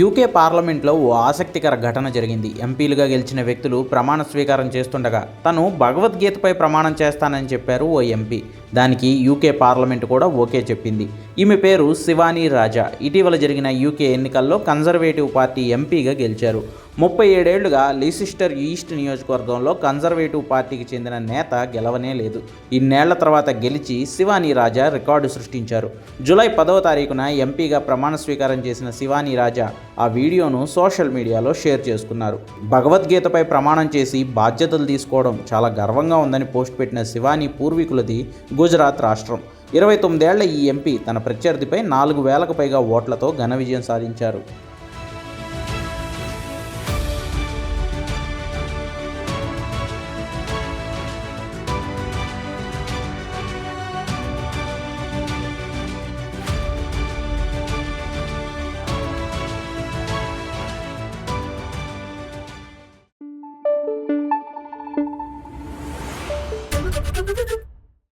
UK పార్లమెంట్లో ఓ ఆసక్తికర ఘటన జరిగింది. ఎంపీలుగా గెలిచిన వ్యక్తులు ప్రమాణ స్వీకారం చేస్తుండగా తను భగవద్గీతపై ప్రమాణం చేస్తానని చెప్పారు ఓ ఎంపీ. దానికి యూకే పార్లమెంట్ కూడా ఓకే చెప్పింది. ఈమె పేరు శివానీ రాజా. ఇటీవల జరిగిన యూకే ఎన్నికల్లో కన్జర్వేటివ్ పార్టీ ఎంపీగా గెలిచారు. ముప్పై ఏడేళ్ళుగా లీసిస్టర్ ఈస్ట్ నియోజకవర్గంలో కన్జర్వేటివ్ పార్టీకి చెందిన నేత గెలవనే లేదు. ఇన్నేళ్ళ తర్వాత గెలిచి శివానీ రాజా రికార్డు సృష్టించారు. జూలై పదవ తారీఖున ఎంపీగా ప్రమాణ స్వీకారం చేసిన శివానీ రాజా ఆ వీడియోను సోషల్ మీడియాలో షేర్ చేసుకున్నారు. భగవద్గీతపై ప్రమాణం చేసి బాధ్యతలు తీసుకోవడం చాలా గర్వంగా ఉందని పోస్ట్ పెట్టిన శివానీ పూర్వీకులది గుజరాత్ రాష్ట్రం. ఇరవై తొమ్మిదేళ్ళ ఈ ఎంపీ తన ప్రత్యర్థిపై నాలుగు వేలకు పైగా ఓట్లతో ఘన విజయం సాధించారు